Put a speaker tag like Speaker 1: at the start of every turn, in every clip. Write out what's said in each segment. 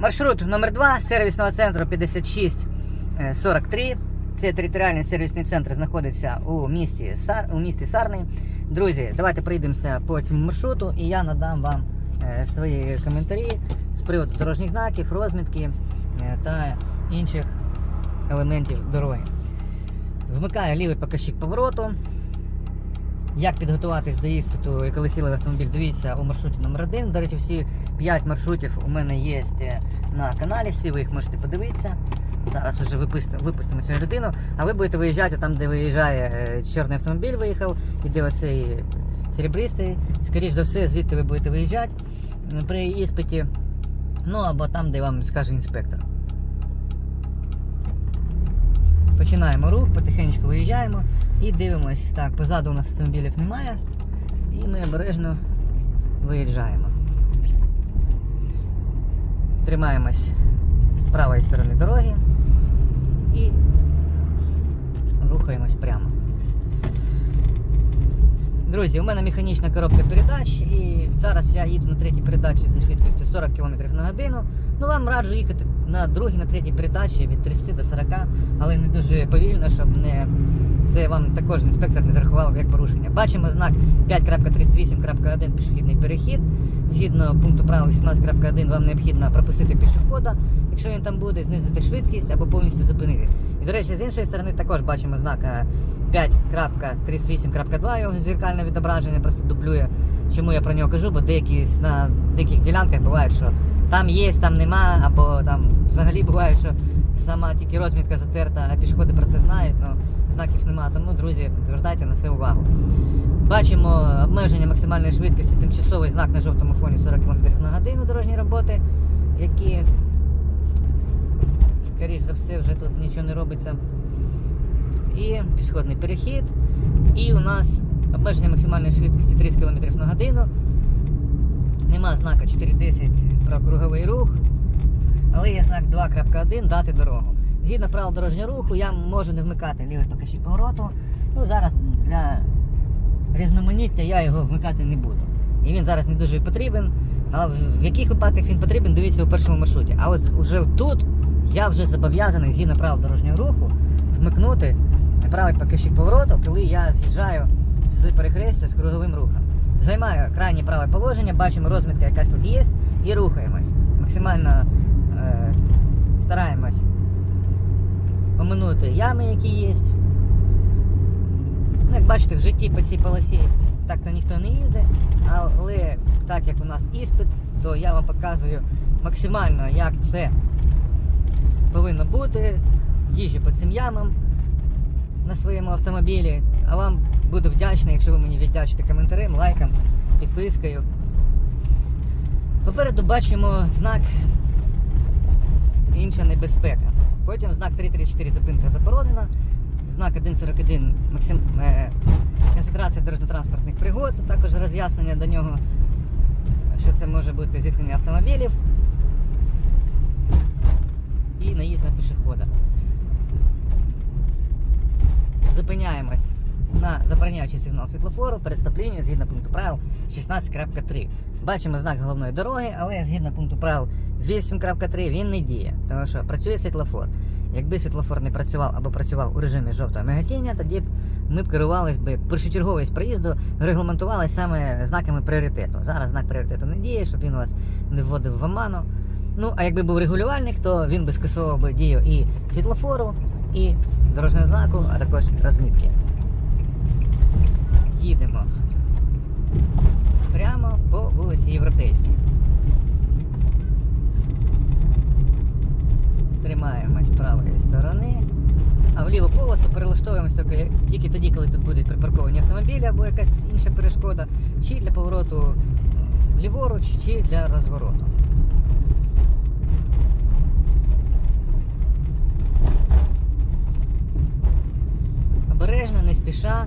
Speaker 1: Маршрут номер 2 сервісного центру 5643. Цей територіальний сервісний центр знаходиться у місті, Сар... у місті Сарний. Друзі, давайте пройдемося по цьому маршруту і я надам вам е, свої коментарі з приводу дорожніх знаків, розмітки е, та інших елементів дороги. Вмикаю лівий показчик повороту. Як підготуватись до іспиту і коли сіли в автомобіль, дивіться у маршруті номер 1 До речі, всі 5 маршрутів у мене є е, на каналі, всі ви їх можете подивитися. Зараз вже випустимо, випустимо цю людину, а ви будете виїжджати там, де виїжджає е, чорний автомобіль, виїхав, і де оцей серебристий. Скоріше за все, звідти ви будете виїжджати при іспиті. Ну або там, де вам скаже інспектор. Починаємо рух, потихеньку виїжджаємо і дивимось. Так, позаду у нас автомобілів немає. І ми обережно виїжджаємо. Тримаємось правої сторони дороги і рухаємось прямо. Друзі, у мене механічна коробка передач, і зараз я їду на третій передачі зі швидкістю 40 км на годину. Ну вам раджу їхати на другій, на третій передачі від 30 до 40, але не дуже повільно, щоб не це вам також інспектор не зарахував як порушення. Бачимо знак 5.38.1 пішохідний перехід. Згідно пункту правил 18.1 вам необхідно пропустити пішохода, якщо він там буде, знизити швидкість або повністю зупинитись. І до речі, з іншої сторони також бачимо знак е, 5.38.2, його зеркальне відображення просто дублює. Чому я про нього кажу, бо деякі на деяких ділянках бувають, що там є, там нема, або там взагалі буває, що сама тільки розмітка затерта, а пішоходи про це знають, але знаків нема. Тому, друзі, звертайте на це увагу. Бачимо обмеження максимальної швидкості, тимчасовий знак на жовтому фоні 40 км на годину дорожні роботи, які, скоріш за все, вже тут нічого не робиться. І пішохідний перехід. І у нас обмеження максимальної швидкості 30 км на годину. Нема знака 4.10 про круговий рух, але є знак 2.1 дати дорогу. Згідно правил дорожнього руху, я можу не вмикати лівий покажчик повороту. Ну зараз для різноманіття я його вмикати не буду. І він зараз не дуже потрібен. А в яких випадках він потрібен, дивіться у першому маршруті. А ось уже тут я вже зобов'язаний згідно правил дорожнього руху вмикнути правий покажчик повороту, коли я з'їжджаю з перехрестя з круговим рухом. Займаю крайнє праве положення, бачимо розмітка якась тут є і рухаємось. Максимально е, стараємось оминути ями, які є. Ну, Як бачите, в житті по цій полосі так-то ніхто не їздить, але так як у нас іспит, то я вам показую максимально, як це повинно бути. Їжджу по цим ямам на своєму автомобілі. А вам буду вдячний, якщо ви мені віддячите коментарем, лайком, підпискою. Попереду бачимо знак інша небезпека. Потім знак 334 зупинка заборонена. Знак 141 максим... е... концентрація дорожньо-транспортних пригод, також роз'яснення до нього, що це може бути зіткнення автомобілів і наїзд на пішохода. Зупиняємось на забороняючий сигнал світлофору перед стоп-лінією згідно пункту правил 16.3. Бачимо знак головної дороги, але згідно пункту правил 8.3 він не діє, тому що працює світлофор. Якби світлофор не працював або працював у режимі жовтого миготіння, тоді б ми б керувались би першочерговість проїзду, регламентували саме знаками пріоритету. Зараз знак пріоритету не діє, щоб він вас не вводив в оману. Ну, а якби був регулювальник, то він би скасовував би дію і світлофору, і дорожнього знаку, а також розмітки. Їдемо прямо по вулиці Європейській. Тримаємось правої сторони. А в ліву полосу перелаштовуємось тільки, тільки тоді, коли тут будуть припарковані автомобілі або якась інша перешкода, чи для повороту ліворуч, чи для розвороту. Обережно, не спіша.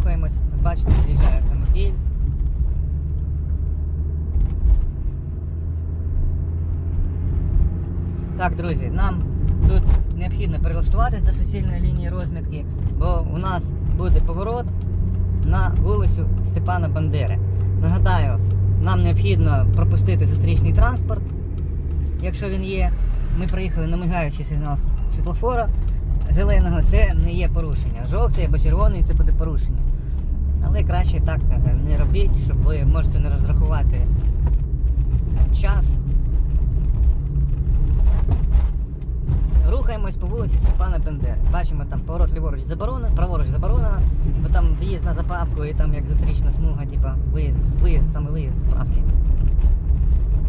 Speaker 1: Рухаємось, бачите, під'їжджає автомобіль. Так, друзі, нам тут необхідно перелаштуватись до суцільної лінії розмітки, бо у нас буде поворот на вулицю Степана Бандери. Нагадаю, нам необхідно пропустити зустрічний транспорт, якщо він є. Ми приїхали на мигаючий сигнал світлофора зеленого, це не є порушення. Жовтий або червоний це буде порушення. Але краще так е, не робіть, щоб ви можете не розрахувати час. Рухаємось по вулиці Степана Бендери. Бачимо там поворот ліворуч заборонено, праворуч заборонено, бо там в'їзд на заправку і там як зустрічна смуга, типа виїзд, виїзд, саме виїзд з заправки.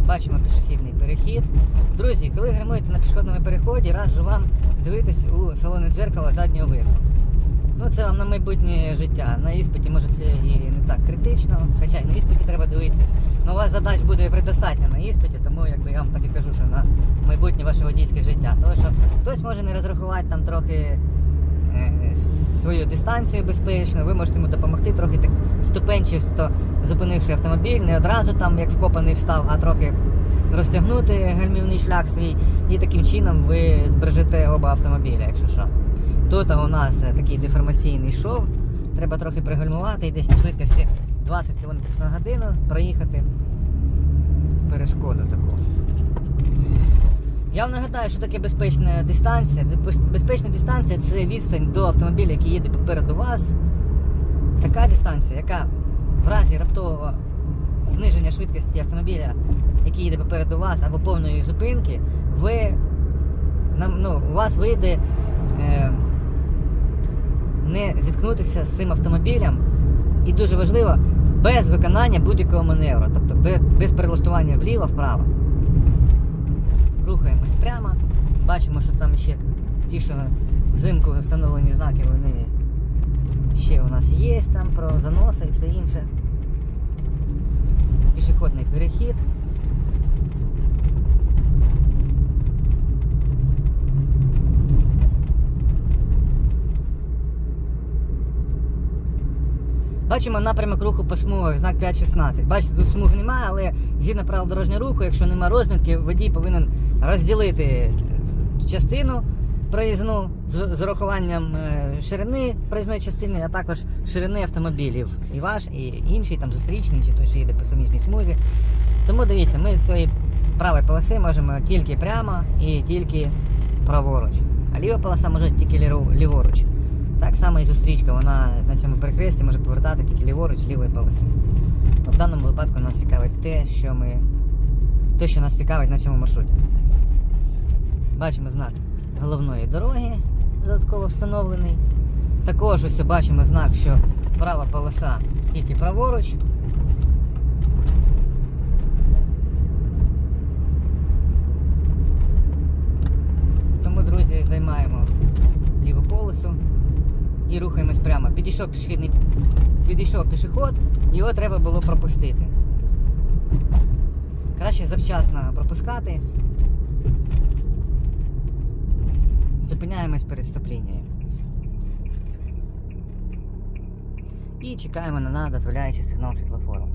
Speaker 1: Бачимо пішохідний перехід. Друзі, коли гримуєте на пішохідному переході, раджу вам дивитись у салони дзеркала заднього виду. Ну, це вам на майбутнє життя. На іспиті може це і не так критично, хоча й на іспиті треба дивитись. Ну, у вас задач буде предостатньо на іспиті, тому якби я вам так і кажу, що на майбутнє ваше водійське життя. Тому що хтось може не розрахувати там трохи е, свою дистанцію безпечно, ви можете йому допомогти трохи так ступенчисто зупинивши автомобіль, не одразу там як вкопаний встав, а трохи розтягнути гальмівний шлях свій, і таким чином ви збережете оба автомобіля, якщо що. Тут у нас е, такий деформаційний шов. Треба трохи пригальмувати і десь на швидкості 20 км на годину проїхати перешкоду таку. Я вам нагадаю, що таке безпечна дистанція. Безпечна дистанція це відстань до автомобіля, який їде попереду вас. Така дистанція, яка в разі раптового зниження швидкості автомобіля, який їде попереду вас, або повної зупинки, ви ну, у вас вийде е, не зіткнутися з цим автомобілем. І дуже важливо, без виконання будь-якого маневру, тобто без, перелаштування вліво-вправо. Рухаємось прямо. Бачимо, що там ще ті, що взимку встановлені знаки, вони ще у нас є там про заноси і все інше. Пішохідний перехід. Бачимо напрямок руху по смугах, знак 5.16. Бачите, тут смуг немає, але згідно правил дорожнього руху, якщо немає розмітки, водій повинен розділити частину проїзну з, урахуванням е, ширини проїзної частини, а також ширини автомобілів. І ваш, і інший, там зустрічний, чи той, що їде по суміжній смузі. Тому дивіться, ми цієї правої полоси можемо тільки прямо і тільки праворуч. А ліва полоса може тільки ліворуч. Так само і зустрічка, вона на цьому перехресті може повертати тільки ліворуч лівої полоси. Ну, в даному випадку нас цікавить те, що ми. те, що нас цікавить на цьому маршруті. Бачимо знак головної дороги, додатково встановлений. Також ось бачимо знак, що права полоса тільки праворуч. Тому, друзі, займаємо ліву полосу і рухаємось прямо. Підійшов пішохідний, підійшов пішохід, його треба було пропустити. Краще завчасно пропускати. Зупиняємось перед стоп-лінією. І чекаємо на дозволяючий сигнал світлофору.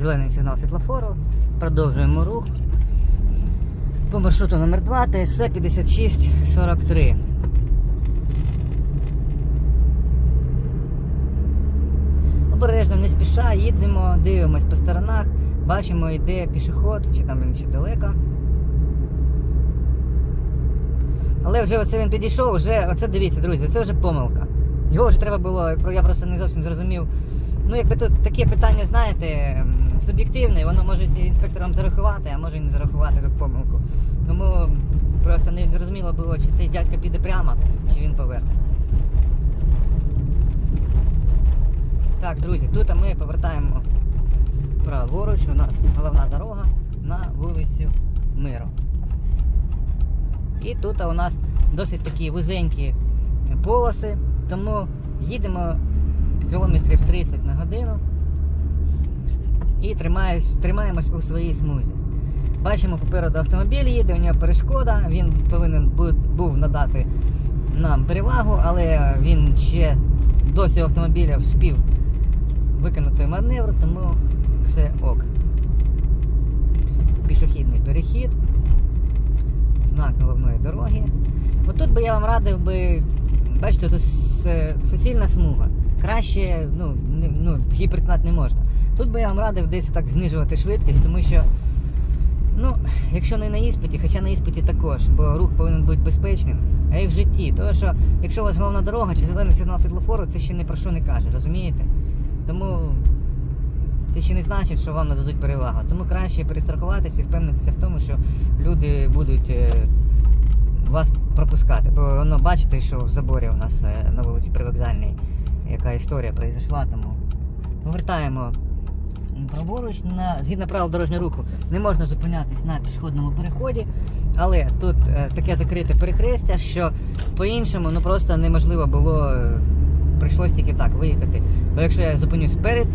Speaker 1: Зелений сигнал світлофору. Продовжуємо рух. По маршруту номер 2 ТСЦ 5643. Обережно, не спіша, їдемо, дивимось по сторонах, бачимо, йде пішохід, чи там він ще далеко. Але вже оце він підійшов, вже, оце дивіться, друзі, це вже помилка. Його вже треба було, я просто не зовсім зрозумів. Ну, якби тут таке питання, знаєте, суб'єктивне, воно може інспектор вам зарахувати, а може і не зарахувати як помилку. Тому просто не зрозуміло було, чи цей дядько піде прямо, чи він поверне. Так, друзі, тут ми повертаємо праворуч, у нас головна дорога на вулицю Миру. І тут у нас досить такі вузенькі полоси, тому їдемо кілометрів 30 на годину і тримаємось, тримаємось у своїй смузі. Бачимо попереду автомобіль їде, у нього перешкода, він повинен був надати нам перевагу, але він ще до цього автомобіля вспів виконати маневр, тому все ок. Пішохідний перехід, знак головної дороги. Тут би я вам радив би, бачите, тут суцільна смуга. Краще, ну, ну, гіперкнати не можна. Тут би я вам радив десь так знижувати швидкість, тому що, ну, якщо не на іспиті, хоча на іспиті також, бо рух повинен бути безпечним, а і в житті. Тому що якщо у вас головна дорога чи зелений сигнал світлофору, це ще ні про що не каже, розумієте? Тому це ще не значить, що вам нададуть перевагу. Тому краще перестрахуватися і впевнитися в тому, що люди будуть е, вас пропускати. Бо воно бачите, що в заборі у нас е, на вулиці Привокзальній яка історія произошла, тому повертаємо праворуч на згідно правил дорожнього руху. Не можна зупинятись на пішохідному переході, але тут е, таке закрите перехрестя, що по-іншому ну просто неможливо було. е, Прийшлось тільки так виїхати. Бо якщо я зупинюсь перед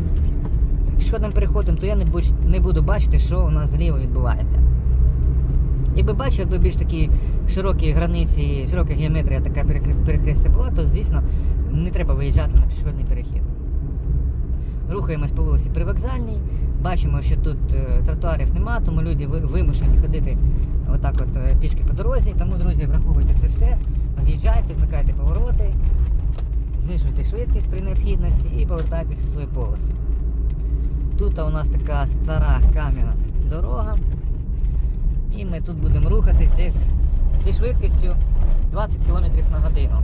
Speaker 1: пішохідним переходом, то я не буду, не буду бачити, що у нас зліва відбувається. Якби бачив, якби більш такі широкі границі, широка геометрія така перехрестя була, то звісно не треба виїжджати на пішохідний перехід. Рухаємось по вулиці Привокзальній, бачимо, що тут е, тротуарів нема, тому люди ви- вимушені ходити отак от е, пішки по дорозі. Тому, друзі, враховуйте це все, в'їжджайте, вмикайте повороти, знижуйте швидкість при необхідності і повертайтесь у свою полосу. Тут у нас така стара кам'яна дорога. І ми тут будемо рухатись десь зі швидкістю 20 км на годину.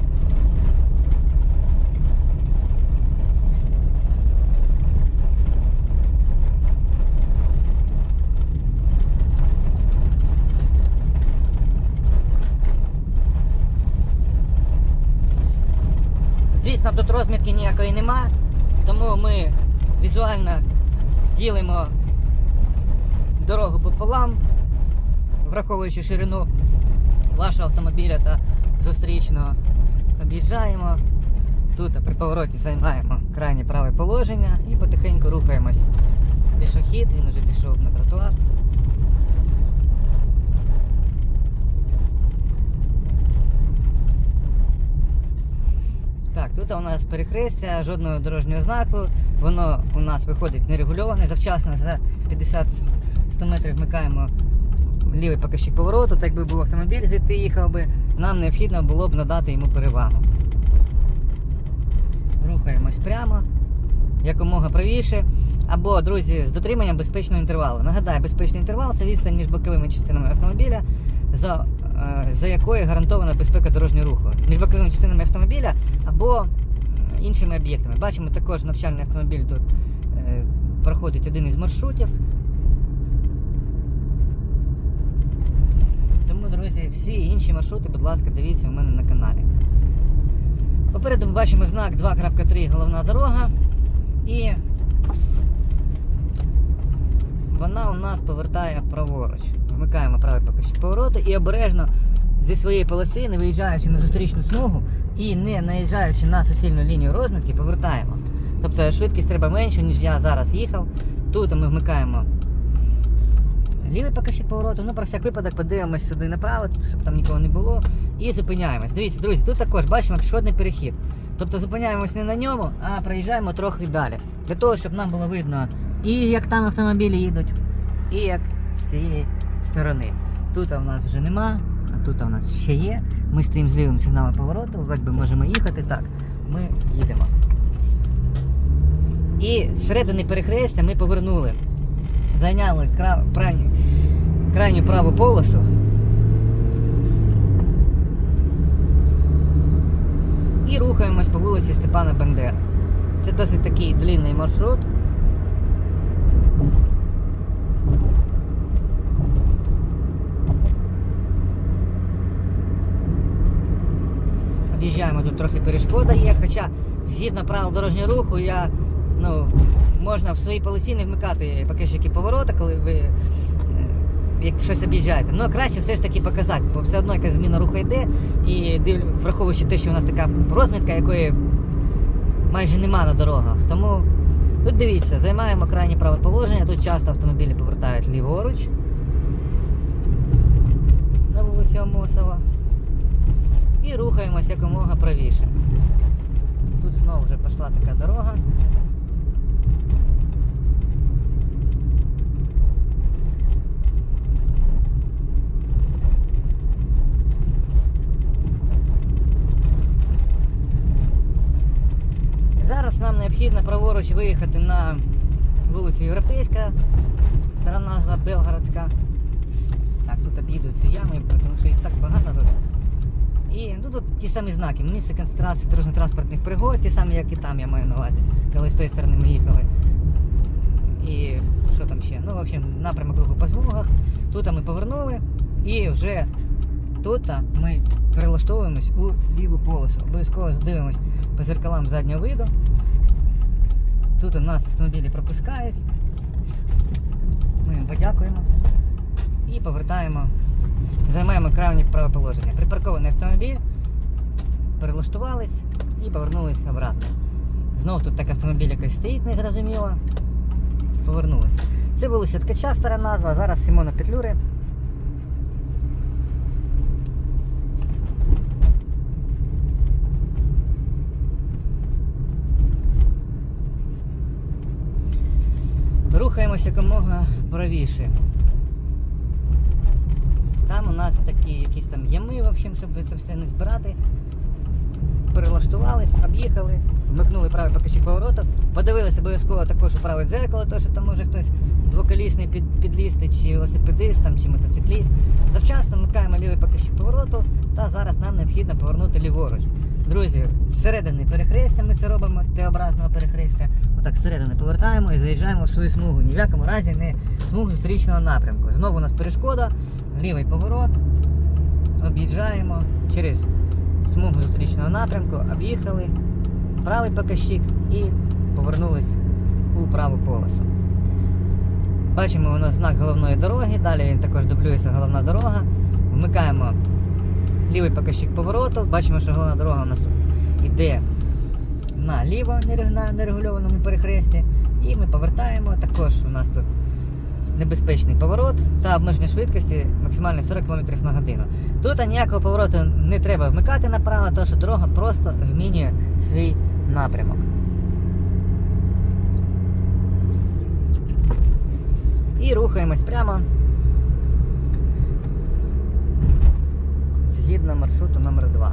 Speaker 1: Звісно, тут розмітки ніякої нема, тому ми візуально ділимо дорогу пополам, враховуючи ширину вашого автомобіля та зустрічного, об'їжджаємо. Тут при повороті займаємо крайнє праве положення і потихеньку рухаємось. Пішохід, він уже пішов на тротуар. Тут у нас перехрестя, жодного дорожнього знаку. Воно у нас виходить нерегульоване. Завчасно за 50-100 метрів вмикаємо лівий покажчик повороту. Так якби був автомобіль, звідти їхав би, нам необхідно було б надати йому перевагу. Рухаємось прямо, якомога правіше. Або, друзі, з дотриманням безпечного інтервалу. Нагадаю, безпечний інтервал це відстань між боковими частинами автомобіля, за, за якою гарантована безпека дорожнього руху. Між боковими частинами автомобіля або іншими об'єктами. Бачимо також навчальний автомобіль тут е, проходить один із маршрутів. Тому, друзі, всі інші маршрути, будь ласка, дивіться у мене на каналі. Попереду ми бачимо знак 2.3 головна дорога. І вона у нас повертає праворуч. Вмикаємо правий покажчик повороту і обережно зі своєї полоси, не виїжджаючи на зустрічну смугу і не наїжджаючи на суцільну лінію розмітки, повертаємо. Тобто швидкість треба менше, ніж я зараз їхав. Тут ми вмикаємо лівий покажчик повороту. Ну, про всяк випадок подивимось сюди направо, щоб там нікого не було. І зупиняємось. Дивіться, друзі, тут також бачимо пішохідний перехід. Тобто зупиняємось не на ньому, а проїжджаємо трохи далі. Для того, щоб нам було видно і як там автомобілі їдуть, і як з цієї сторони. Тут у нас вже нема, а тут у нас ще є. Ми стоїмо з лівим сигналом повороту, вроді можемо їхати. Так, ми їдемо. І з середини перехрестя ми повернули. Зайняли кра... крайню, крайню праву полосу. І рухаємось по вулиці Степана Бандери. Це досить такий длинний маршрут. Об'їжджаємо тут трохи перешкода є, хоча згідно правил дорожнього руху я ну, можна в своїй полосі не вмикати покажчики поворота, коли ви е, як щось об'їжджаєте. Ну краще все ж таки показати, бо все одно якась зміна руху йде, і див... враховуючи те, що у нас така розмітка, якої майже нема на дорогах. Тому тут дивіться, займаємо крайнє праве положення. Тут часто автомобілі повертають ліворуч на вулиці Амосова і рухаємось якомога правіше. Тут знову вже пішла така дорога. Зараз нам необхідно праворуч виїхати на вулицю Європейська, стара назва Белгородська. Так, тут об'їдуться ями, тому що їх так багато тут. І ну, тут ті самі знаки, місце концентрації дорожньо-транспортних пригод, ті самі, як і там я маю на увазі, коли з тої сторони ми їхали. І що там ще? Ну, в общем, напрямок руху по смугах. Тут ми повернули і вже тут ми перелаштовуємось у ліву полосу. Обов'язково здивимось по зеркалам заднього виду. Тут у нас автомобілі пропускають. Ми їм подякуємо. І повертаємо, займаємо крайнє правоположення. Припаркований автомобіль, перелаштувались і повернулись обратно. Знову тут так автомобіль якось стоїть незрозуміло. Повернулись. Це вулиця Ткача, стара назва, зараз Симона Петлюри. Рухаємося якомога правіше. Там у нас такі якісь там ями, в общем, щоб це все не збирати. Перелаштувались, об'їхали, вмикнули правий покажчик повороту, подивилися обов'язково також у праве дзеркало, то що там може хтось двоколісний під, підлізти, чи велосипедист, там, чи мотоцикліст. Завчасно вмикаємо лівий покажчик повороту, та зараз нам необхідно повернути ліворуч. Друзі, зсередини перехрестя ми це робимо, Т-образного перехрестя. Отак зсередини повертаємо і заїжджаємо в свою смугу. Ні в якому разі не смугу зустрічного напрямку. Знову у нас перешкода, лівий поворот, об'їжджаємо через смугу зустрічного напрямку, об'їхали, правий показчик і повернулись у праву полосу. Бачимо у нас знак головної дороги, далі він також дублюється головна дорога. Вмикаємо лівий показчик повороту, бачимо, що головна дорога у нас йде наліво на нерегульованому перехресті. І ми повертаємо. Також у нас тут небезпечний поворот та обмеження швидкості максимально 40 км на годину. Тут ніякого повороту не треба вмикати направо, тому що дорога просто змінює свій напрямок. І рухаємось прямо згідно маршруту номер 2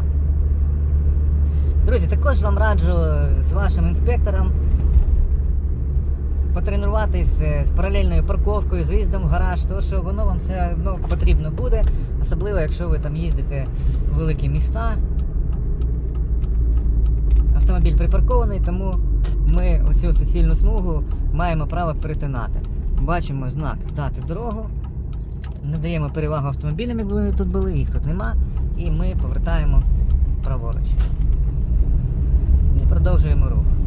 Speaker 1: Друзі, також вам раджу з вашим інспектором потренуватись з паралельною парковкою, заїздом в гараж, тому що воно вам все одно потрібно буде, особливо якщо ви там їздите в великі міста. Автомобіль припаркований, тому ми оцю суцільну смугу маємо право перетинати. Бачимо знак дати дорогу. Не даємо перевагу автомобілям, якби вони тут були, їх тут нема. І ми повертаємо праворуч. І продовжуємо рух.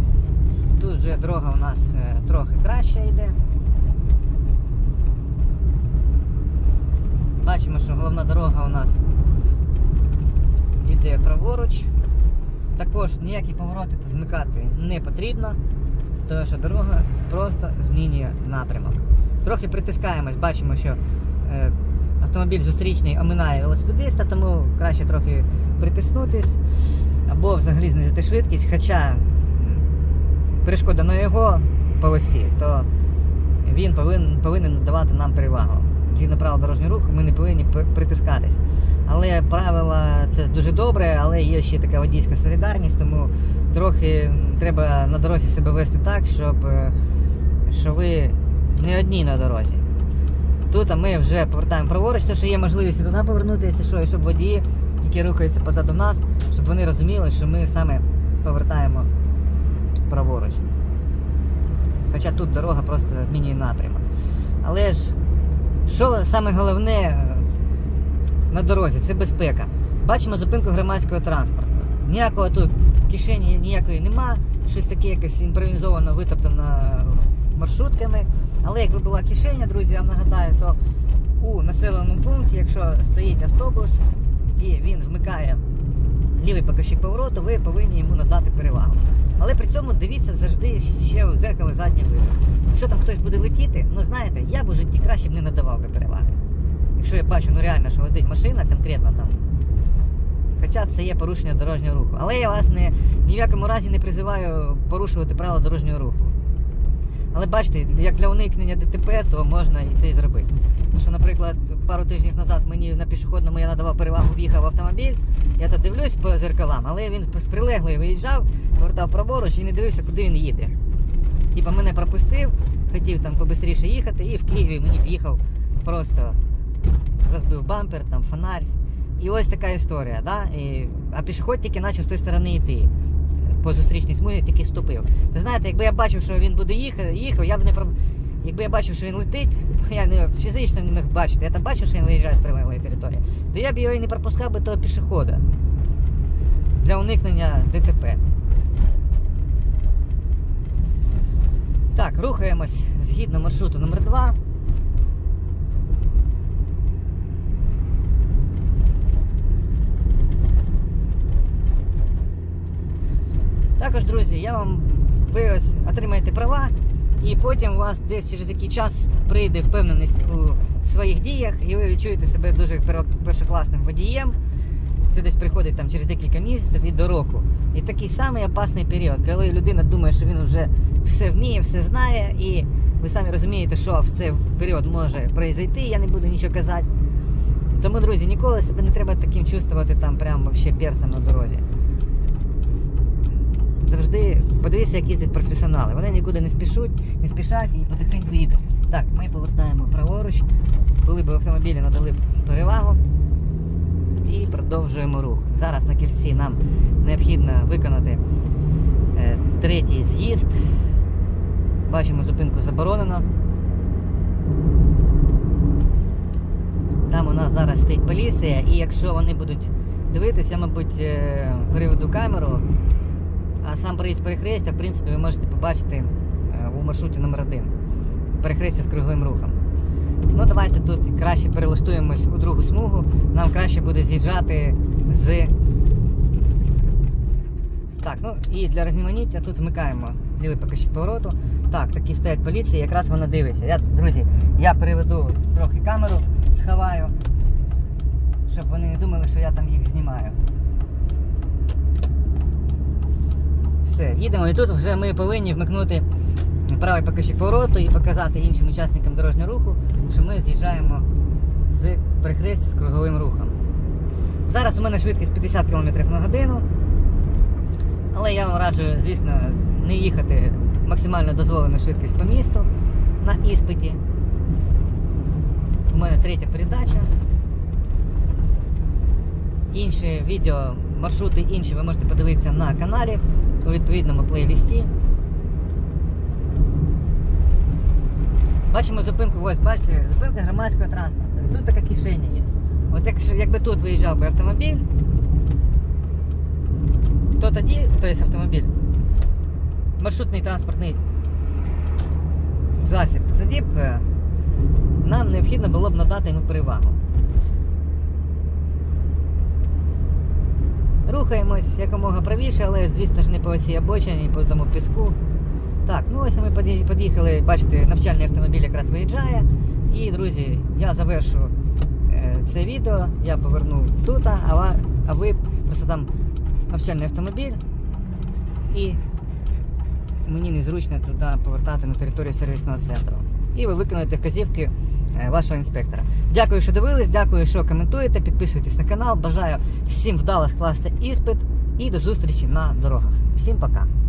Speaker 1: Тут вже дорога у нас е, трохи краще йде. Бачимо, що головна дорога у нас йде праворуч. Також ніякі повороти тут змикати не потрібно, тому що дорога просто змінює напрямок. Трохи притискаємось, бачимо, що е, автомобіль зустрічний оминає велосипедиста, тому краще трохи притиснутись або взагалі знизити швидкість, хоча перешкода на його полосі, то він повинен, повинен надавати нам перевагу. Згідно правил дорожнього руху, ми не повинні притискатись. Але правила це дуже добре, але є ще така водійська солідарність, тому трохи треба на дорозі себе вести так, щоб е, що ви не одні на дорозі. Тут а ми вже повертаємо праворуч, тому що є можливість і туди повернутися, що, і щоб водії, які рухаються позаду нас, щоб вони розуміли, що ми саме повертаємо праворуч. Хоча тут дорога просто змінює напрямок. Але ж, що саме головне е, на дорозі, це безпека. Бачимо зупинку громадського транспорту. Ніякого тут кишені ніякої нема, щось таке якось імпровізовано витоптано маршрутками. Але якби була кишеня, друзі, я вам нагадаю, то у населеному пункті, якщо стоїть автобус і він вмикає лівий покажчик повороту, ви повинні йому надати перевагу. Але при цьому дивіться завжди ще в зеркало заднє виду. Якщо там хтось буде летіти, ну знаєте, я б у житті краще б не надавав би переваги. Якщо я бачу, ну реально, що летить машина конкретно там. Хоча це є порушення дорожнього руху. Але я вас не, ні в якому разі не призиваю порушувати правила дорожнього руху. Але бачите, як для уникнення ДТП, то можна і це і зробити. Що, наприклад, пару тижнів назад мені на пішохідному я надавав перевагу, в'їхав автомобіль. Я то дивлюсь по зеркалам, але він з прилеглої виїжджав, повертав праворуч і не дивився, куди він їде. Типа мене пропустив, хотів там побистріше їхати, і в Києві мені в'їхав просто розбив бампер, там фонарь. І ось така історія. Да? І, а пішохід тільки почав з тої сторони йти. По зустрічній смузі тільки ступив. Ви знаєте, якби я бачив, що він буде їхати, їхав, я б не. Якби я бачив, що він летить, я не фізично не міг бачити, я так бачив, що він виїжджає з прилеглої території, то я б його і не пропускав би того пішохода для уникнення ДТП. Так, рухаємось згідно маршруту номер 2 Також, друзі, я вам ви ось отримаєте права, і потім у вас десь через який час прийде впевненість у своїх діях, і ви відчуєте себе дуже першокласним водієм. Це десь приходить там через декілька місяців і до року. І такий самий опасний період, коли людина думає, що він вже все вміє, все знає, і ви самі розумієте, що в цей період може произойти, я не буду нічого казати. Тому, друзі, ніколи себе не треба таким чувствувати там прям вообще персом на дорозі завжди подивіться, як їздять професіонали. Вони нікуди не спішуть, не спішать і потихеньку їдуть. Так, ми повертаємо праворуч, коли б автомобілі надали перевагу і продовжуємо рух. Зараз на кільці нам необхідно виконати е, третій з'їзд. Бачимо, зупинку заборонено. Там у нас зараз стоїть поліція, і якщо вони будуть дивитися, я, мабуть, е, переведу камеру. А сам проїзд перехрестя, в принципі, ви можете побачити е, у маршруті номер 1 Перехрестя з круговим рухом. Ну, давайте тут краще перелаштуємось у другу смугу. Нам краще буде з'їжджати з. Так, ну і для різноманіття тут вмикаємо лівий покажчик повороту. Так, такі стоять поліції, якраз вона дивиться. Я, друзі, я переведу трохи камеру, сховаю, щоб вони не думали, що я там їх знімаю. Все, їдемо і тут вже ми повинні вмикнути правий покажчик повороту і показати іншим учасникам дорожнього руху, що ми з'їжджаємо з перехрестя з круговим рухом. Зараз у мене швидкість 50 км на годину, але я вам раджу, звісно, не їхати максимально дозволену швидкість по місту на іспиті. У мене третя передача. Інші відео, маршрути інші ви можете подивитися на каналі у відповідному плейлісті. Бачимо зупинку, ось бачите, зупинка громадського транспорту. Тут така кишеня є. От якщо, якби тут виїжджав би автомобіль, то тоді, то є автомобіль, маршрутний транспортний засіб, тоді б е, нам необхідно було б надати йому перевагу. Рухаємось якомога правіше, але звісно ж не по цій обочині, по тому піску. Так, ну ось ми під'їхали, бачите, навчальний автомобіль якраз виїжджає. І, друзі, я завершу е, це відео, я повернув тут, а, а ви просто там навчальний автомобіль і мені незручно туди повертати на територію сервісного центру. І ви виконуєте вказівки е, вашого інспектора. Дякую, що дивились, дякую, що коментуєте, підписуйтесь на канал. Бажаю всім вдало скласти іспит і до зустрічі на дорогах. Всім пока!